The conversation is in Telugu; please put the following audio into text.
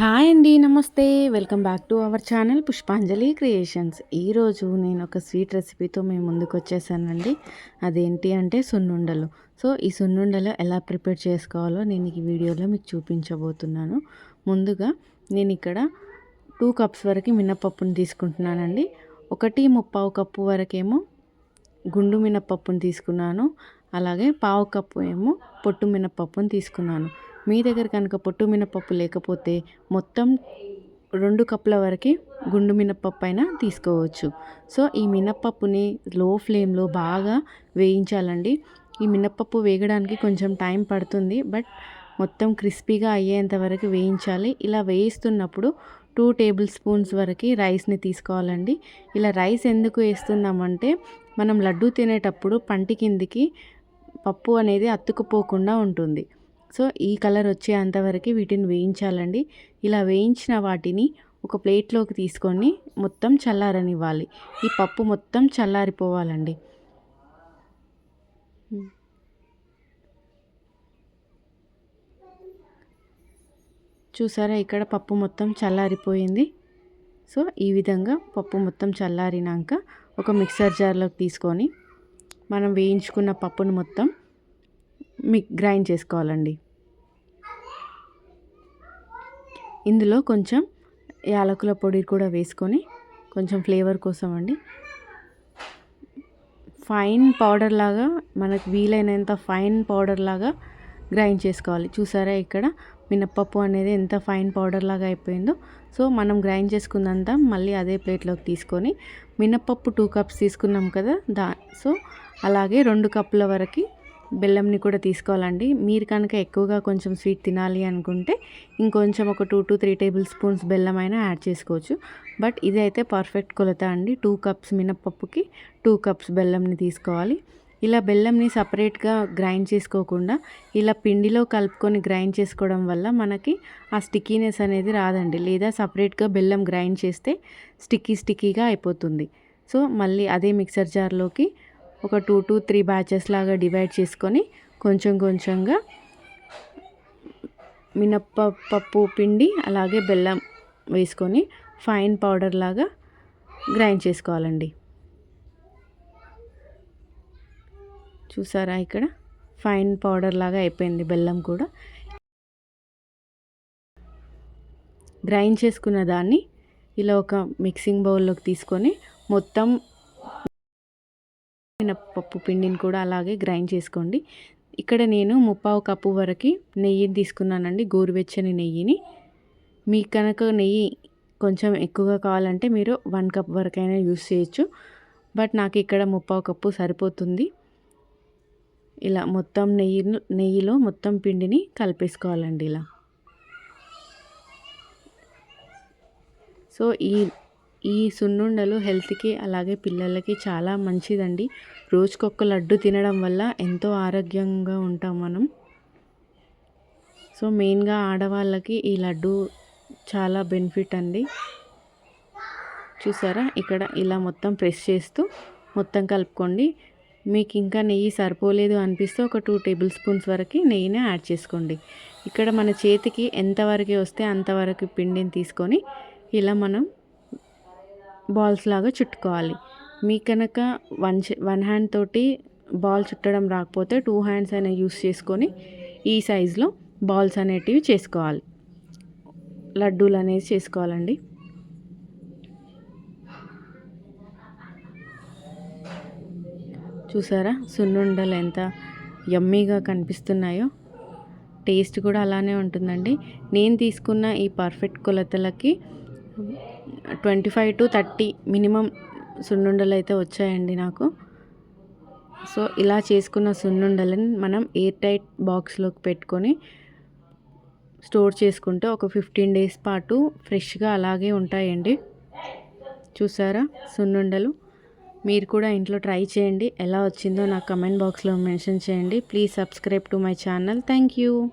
హాయ్ అండి నమస్తే. Welcome back to our channel Pushpanjali creations. ఈరోజు నేను ఒక స్వీట్ రెసిపీతో మేము ముందుకు వచ్చేసానండి. అదేంటి అంటే సున్నుండలు. సో ఈ సున్నుండలు ఎలా ప్రిపేర్ చేసుకోవాలో నేను ఈ వీడియోలో మీకు చూపించబోతున్నాను. ముందుగా నేను ఇక్కడ టూ కప్స్ వరకు మినపప్పుని తీసుకుంటున్నానండి. ఒకటి ముప్పావు కప్పు వరకేమో గుండు మినపప్పుని తీసుకున్నాను. అలాగే పావు కప్పు ఏమో పొట్టు మినపప్పుని తీసుకున్నాను. మీ దగ్గర కనుక పొట్టు మినపప్పు లేకపోతే మొత్తం రెండు కప్పుల వరకు గుండు మినపప్పు అయినా తీసుకోవచ్చు. సో ఈ మినప్పప్పుని లో ఫ్లేమ్లో బాగా వేయించాలండి. ఈ మినప్పప్పు వేగడానికి కొంచెం టైం పడుతుంది. బట్ మొత్తం క్రిస్పీగా అయ్యేంత వరకు వేయించాలి. ఇలా వేయిస్తున్నప్పుడు టూ టేబుల్ స్పూన్స్ వరకు రైస్ని తీసుకోవాలండి. ఇలా రైస్ ఎందుకు వేస్తున్నామంటే మనం లడ్డు తినేటప్పుడు పంటి కిందికి పప్పు అనేది అతుక్కుపోకుండా ఉంటుంది. సో ఈ కలర్ వచ్చేంతవరకు వీటిని వేయించాలండి. ఇలా వేయించిన వాటిని ఒక ప్లేట్లోకి తీసుకొని మొత్తం చల్లారనివ్వాలి. ఈ పప్పు మొత్తం చల్లారిపోవాలండి. చూసారా ఇక్కడ పప్పు మొత్తం చల్లారిపోయింది. సో ఈ విధంగా పప్పు మొత్తం చల్లారినాక ఒక మిక్సర్ జార్లోకి తీసుకొని మనం వేయించుకున్న పప్పును మొత్తం మిక్ గ్రైండ్ చేసుకోవాలండి. ఇందులో కొంచెం యాలకుల పొడి కూడా వేసుకొని కొంచెం ఫ్లేవర్ కోసం అండి. ఫైన్ పౌడర్ లాగా మనకు వీలైనంత ఫైన్ పౌడర్ లాగా గ్రైండ్ చేసుకోవాలి. చూసారా ఇక్కడ మినప్పప్పు అనేది ఎంత ఫైన్ పౌడర్ లాగా అయిపోయిందో. సో మనం గ్రైండ్ చేసుకున్నంత మళ్ళీ అదే ప్లేట్లోకి తీసుకొని మినప్పప్పు టూ కప్స్ తీసుకున్నాం కదా దా సో అలాగే రెండు కప్పుల వరకు బెల్లంని కూడా తీసుకోవాలండి. మీరు కనుక ఎక్కువగా కొంచెం స్వీట్ తినాలి అనుకుంటే ఇంకొంచెం ఒక two to three tablespoons బెల్లం అయినా యాడ్ చేసుకోవచ్చు. బట్ ఇది అయితే పర్ఫెక్ట్ కొలత అండి. టూ కప్స్ మినప్పప్పుకి టూ కప్స్ బెల్లంని తీసుకోవాలి. ఇలా బెల్లంని సపరేట్గా గ్రైండ్ చేసుకోకుండా ఇలా పిండిలో కలుపుకొని గ్రైండ్ చేసుకోవడం వల్ల మనకి ఆ స్టిక్కీనెస్ అనేది రాదండి. లేదా సపరేట్గా బెల్లం గ్రైండ్ చేస్తే స్టిక్కీ స్టిక్కీగా అయిపోతుంది. సో మళ్ళీ అదే మిక్సర్ జార్లోకి ఒక టూ టు త్రీ బ్యాచెస్ లాగా డివైడ్ చేసుకొని కొంచెం కొంచెంగా మినప్ప పప్పు పిండి అలాగే బెల్లం వేసుకొని ఫైన్ పౌడర్ లాగా గ్రైండ్ చేసుకోవాలండి. చూసారా ఇక్కడ? ఫైన్ పౌడర్ లాగా అయిపోయింది బెల్లం కూడా. గ్రైండ్ చేసుకున్న దాన్ని ఇలా ఒక మిక్సింగ్ బౌల్లోకి తీసుకొని మొత్తం పప్పు పిండిని కూడా అలాగే గ్రైండ్ చేసుకోండి. ఇక్కడ నేను ముప్పావు కప్పు వరకు నెయ్యిని తీసుకున్నానండి గోరువెచ్చని నెయ్యిని. మీకు కనుక నెయ్యి కొంచెం ఎక్కువగా కావాలంటే మీరు వన్ కప్ వరకైనా యూస్ చేయొచ్చు. బట్ నాకు ఇక్కడ ముప్పావు కప్పు సరిపోతుంది. ఇలా మొత్తం నెయ్యి నెయ్యిలో మొత్తం పిండిని కలిపేసుకోవాలండి ఇలా. సో ఈ ఈ సున్నుండలు హెల్త్కి అలాగే పిల్లలకి చాలా మంచిదండి. రోజుకొక లడ్డు తినడం వల్ల ఎంతో ఆరోగ్యంగా ఉంటాం మనం. సో మెయిన్గా ఆడవాళ్ళకి ఈ లడ్డు చాలా బెనిఫిట్ అండి. చూసారా? ఇక్కడ ఇలా మొత్తం ప్రెస్ చేస్తూ మొత్తం కలుపుకోండి. మీకు ఇంకా నెయ్యి సరిపోలేదు అనిపిస్తే ఒక టూ టేబుల్ స్పూన్స్ వరకు నెయ్యిని యాడ్ చేసుకోండి. ఇక్కడ మన చేతికి ఎంతవరకు వస్తే అంతవరకు పిండిని తీసుకొని ఇలా మనం బాల్స్ లాగా చుట్టుకోవాలి. మీ కనుక వన్ వన్ హ్యాండ్ తోటి బాల్ చుట్టడం రాకపోతే టూ హ్యాండ్స్ అయినా యూస్ చేసుకొని ఈ సైజులో బాల్స్ అనేటివి చేసుకోవాలి. లడ్డూలు అనేది చేసుకోవాలండి. చూసారా? సున్నుండలు ఎంత యమ్మీగా కనిపిస్తున్నాయో. టేస్ట్ కూడా అలానే ఉంటుందండి. నేను తీసుకున్న ఈ perfect కొలతలకి twenty five to thirty minimum సున్నుండలు అయితే వచ్చాయండి నాకు. సో ఇలా చేసుకున్న సున్నుండలని మనం ఎయిర్ టైట్ బాక్స్లోకి పెట్టుకొని స్టోర్ చేసుకుంటే ఒక ఫిఫ్టీన్ డేస్ పాటు ఫ్రెష్గా అలాగే ఉంటాయండి. చూసారా సున్నుండలు? మీరు కూడా ఇంట్లో ట్రై చేయండి. ఎలా వచ్చిందో నాకు కమెంట్ బాక్స్లో మెన్షన్ చేయండి. Please subscribe to my channel. Thank you.